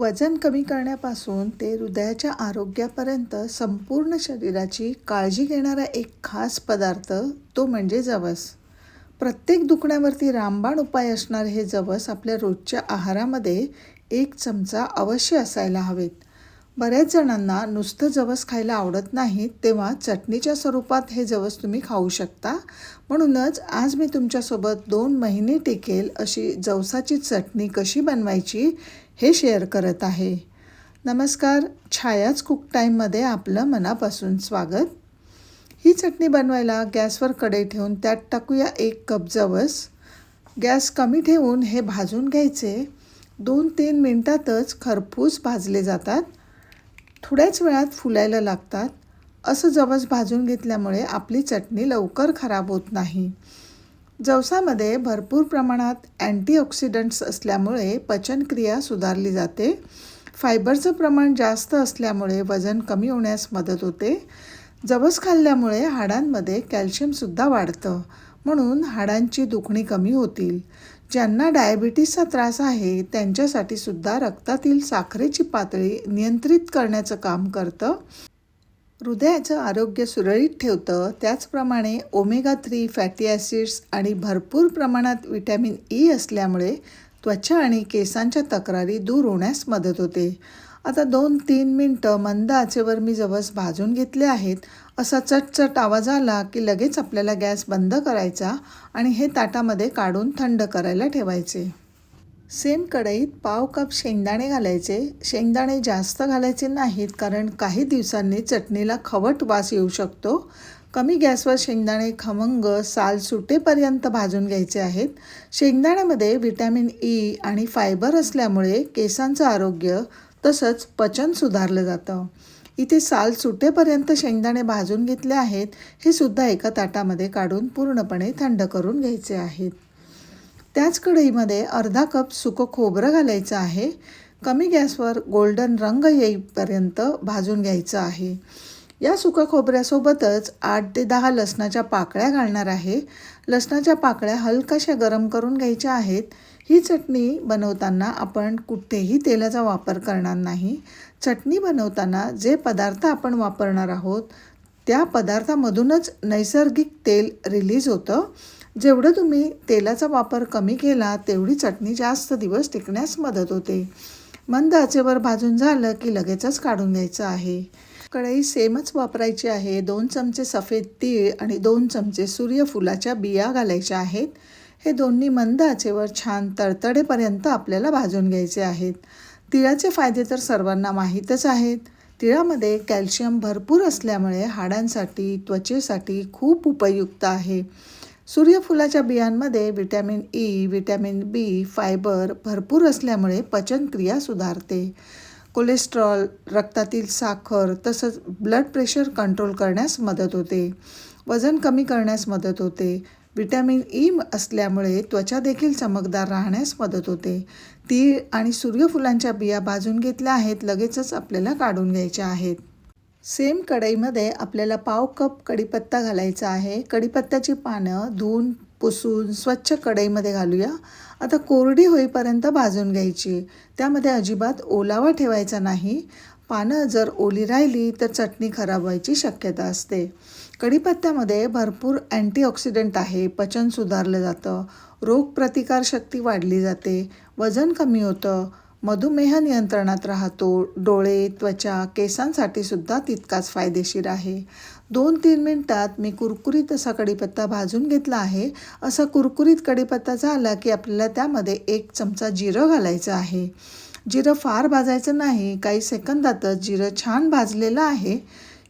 वजन कमी करण्यापासून ते हृदयाच्या आरोग्यापर्यंत संपूर्ण शरीराची काळजी घेणारा एक खास पदार्थ तो म्हणजे जवस. प्रत्येक दुखण्यावरती रामबाण उपाय असणारे हे जवस आपल्या रोजच्या आहारामध्ये एक चमचा अवश्य असायला हवेत. बऱ्याच जणांना नुसतं जवस खायला आवडत नाही तेव्हा चटणीच्या स्वरूपात हे जवस तुम्ही खाऊ शकता. म्हणूनच आज मी तुमच्यासोबत दोन महिने टिकेल अशी जवसाची चटणी कशी बनवायची हे शेअर करत आहे. नमस्कार छायाच कुक टाईममध्ये आपलं मनापासून स्वागत. ही चटणी बनवायला गॅसवर कढई ठेवून त्यात टाकूया एक कप जवस. गॅस कमी ठेवून हे भाजून घ्यायचे. दोन तीन मिनटातच खरपूस भाजले जातात. थोड्याच वेळात फुलायला लागतात. असं जवस भाजून घेतल्यामुळे आपली चटणी लवकर खराब होत नाही. जवसामध्ये भरपूर प्रमाणात अँटीऑक्सिडंट्स असल्यामुळे पचनक्रिया सुधारली जाते. फायबरचं प्रमाण जास्त असल्यामुळे वजन कमी होण्यास मदत होते. जवस खाल्ल्यामुळे हाडांमध्ये कॅल्शियमसुद्धा वाढतं. म्हणून हाडांची दुखणी कमी होतील. ज्यांना डायबिटीसचा त्रास आहे त्यांच्यासाठी सुद्धा रक्तातील साखरेची पातळी नियंत्रित करण्याचं काम करतं. हृदयाचं आरोग्य सुरळीत ठेवतं. त्याचप्रमाणे ओमेगा थ्री फॅटी ॲसिड्स आणि भरपूर प्रमाणात विटॅमिन ई असल्यामुळे त्वचा आणि केसांच्या तक्रारी दूर होण्यास मदत होते. आता दोन तीन मिनटं मंद आचेवर मी जवस भाजून घेतले आहेत. असा चटचट आवाज आला की लगेच आपल्याला गॅस बंद करायचा आणि हे ताटामध्ये काढून थंड करायला ठेवायचे. सेम कढईत पाव कप शेंगदाणे घालायचे. शेंगदाणे जास्त घालायचे नाहीत कारण काही दिवसांनी चटणीला खवट वास येऊ शकतो. कमी गॅसवर शेंगदाणे खमंग साल सुटेपर्यंत भाजून घ्यायचे आहेत. शेंगदाण्यामध्ये व्हिटॅमिन ई आणि फायबर असल्यामुळे केसांचं आरोग्य तसंच पचन सुधारलं जातं. इथे साल सुटेपर्यंत शेंगदाणे भाजून घेतले आहेत हे सुद्धा एका ताटामध्ये काढून पूर्णपणे थंड करून घ्यायचे आहेत. त्याच कढईमध्ये अर्धा कप सुकं खोबरं घालायचं आहे. कमी गॅसवर गोल्डन रंग येईपर्यंत भाजून घ्यायचं आहे. या सुक्या खोबऱ्यासोबतच आठ ते दहा लसणाच्या पाकळ्या घालणार आहे. लसणाच्या पाकळ्या हलकाशा गरम करून घ्यायच्या आहेत. ही चटणी बनवताना आपण कुठेही तेलाचा वापर करणार नाही. चटणी बनवताना जे पदार्थ आपण वापरणार आहोत त्या पदार्थामधूनच नैसर्गिक तेल रिलीज होतं. जेवढं तुम्ही तेलाचा वापर कमी केला तेवढी चटणी जास्त दिवस टिकण्यास मदत होते. मंद आचेवर भाजून झालं की लगेचच काढून घ्यायचं आहे. कढई सेमच वापरायची आहे. दोन चमचे सफेद तीळ आणि दोन चमचे सूर्यफुलाच्या बिया घालायच्या आहेत. हे दोन्ही मंद आचेवर छान तडतडेपर्यंत आपल्याला भाजून घ्यायचे आहेत. तिळाचे फायदे तर सर्वांना माहीतच आहेत. तिळामध्ये कॅल्शियम भरपूर असल्यामुळे हाडांसाठी त्वचेसाठी खूप उपयुक्त आहे. सूर्यफुलाच्या बियांमध्ये vitamin E vitamin B fibre भरपूर असल्यामुळे पचनक्रिया सुधारते. कोलेस्ट्रॉल रक्तातील साखर तसंच ब्लड प्रेशर कंट्रोल करण्यास मदत होते. वजन कमी करण्यास मदत होते. विटॅमिन ई असल्यामुळे त्वचा देखील चमकदार राहण्यास मदत होते. तीळ आणि सूर्यफुलांच्या बिया भाजून घेतल्या आहेत लगेचच आपल्याला काढून घ्यायच्या आहेत. सेम कढईमध्ये आपल्याला पाव कप कढीपत्ता घालायचा आहे. कढीपत्त्याची पानं धुवून पुसून स्वच्छ कढईमध्ये घालूया. आता कोरडी होईपर्यंत भाजून घ्यायची. त्यामध्ये अजिबात ओलावा ठेवायचा नाही. पानं जर ओली राहिली तर चटणी खराब व्हायची शक्यता असते. कढीपत्त्यामध्ये भरपूर अँटीऑक्सिडंट आहे. पचन सुधारलं जातं. रोगप्रतिकारशक्ती वाढली जाते. वजन कमी होतं. मधुमेह नियंत्रणात राहतो. डोळे त्वचा केसांसाठी सुद्धा तितकाच फायदेशीर आहे. दोन तीन मिनटात मी कुरकुरीत असा कढीपत्ता भाजून घेतला आहे. असा कुरकुरीत कढीपत्ता झाला की आपल्याला त्यामध्ये एक चमचा जिरं घालायचं आहे. जिरं फार भाजायचं नाही काही सेकंदातच जिरं छान भाजलेलं आहे.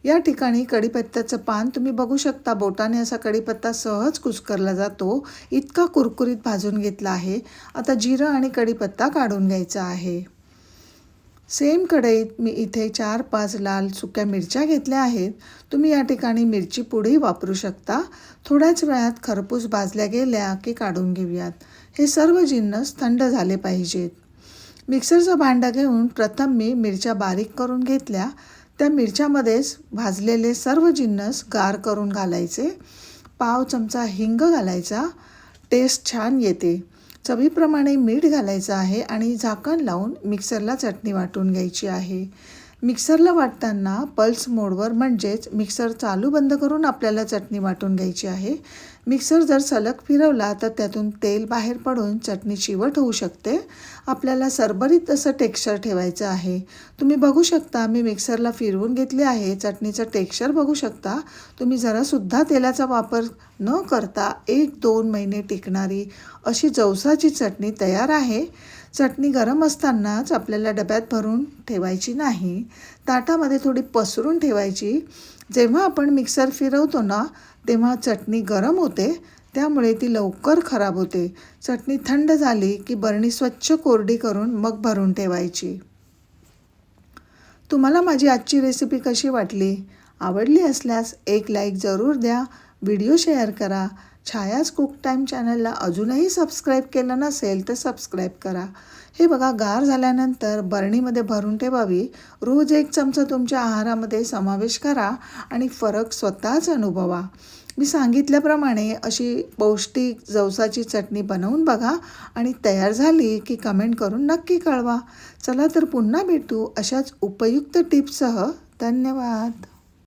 या ठिकाणी कढीपत्त्याचं पान तुम्ही बघू शकता. बोटाने असा कढीपत्ता सहज कुस्करला जातो. इतका कुरकुरीत भाजून घेतला आहे. आता जिरं आणि कढीपत्ता काढून घ्यायचा आहे. सेम कढईत मी इथे चार पाच लाल सुक्या मिरच्या घेतल्या आहेत. तुम्ही या ठिकाणी मिरची पुढेही वापरू शकता. थोड्याच वेळात खरपूस भाजल्या गेल्या की काढून घेऊयात. हे सर्व जिन्नस थंड झाले पाहिजेत. मिक्सरचं भांडं घेऊन प्रथम मी मिरच्या बारीक करून घेतल्या. त्या मिरच्यामध्येच भाजलेले सर्व जिन्नस गार करून घालायचे. पाव चमचा हिंग घालायचा. टेस्ट छान येते. चवीप्रमाणे मीठ घालायचं आहे आणि झाकण लावून मिक्सरला चटणी वाटून घ्यायची आहे. मिक्सरला वाटताना पल्स मोडवर म्हणजेच मिक्सर चालू बंद करून आपल्याला चटणी वाटून घ्यायची आहे. मिक्सर जर सलग फिरवला तर त्यातून तेल बाहेर पडून चटणी चिवट होऊ शकते. आपल्याला सरबरीत असं टेक्स्चर ठेवायचं आहे. तुम्ही बघू शकता मी मिक्सरला फिरवून घेतले आहे. चटणीचं टेक्स्चर बघू शकता. तुम्ही जरासुद्धा तेलाचा वापर न करता एक दोन महिने टिकणारी अशी जवसाची चटणी तयार आहे. चटणी गरम असतानाच आपल्याला डब्यात भरून ठेवायची नाही. ताटामध्ये थोडी पसरून ठेवायची. जेव्हा आपण मिक्सर फिरवतो ना तेव्हा चटणी गरम होते त्यामुळे ती लवकर खराब होते. चटणी थंड झाली की बरणी स्वच्छ कोरडी करून मग भरून ठेवायची. तुम्हाला माझी आजची रेसिपी कशी वाटली? आवडली असल्यास एक लाईक जरूर द्या. व्हिडिओ शेअर करा. छायाज कुक टाईम चॅनलला अजूनही सबस्क्राईब केलं नसेल तर सबस्क्राईब करा. हे बघा गार झाल्यानंतर बरणीमध्ये भरून ठेवावी. रोज एक चमचा तुमच्या आहारामध्ये समावेश करा आणि फरक स्वतःच अनुभवा. मी सांगितल्याप्रमाणे अशी पौष्टिक जवसाची चटणी बनवून बघा आणि तयार झाली की कमेंट करून नक्की कळवा. चला तर पुन्हा भेटू अशाच उपयुक्त टिप्ससह. धन्यवाद.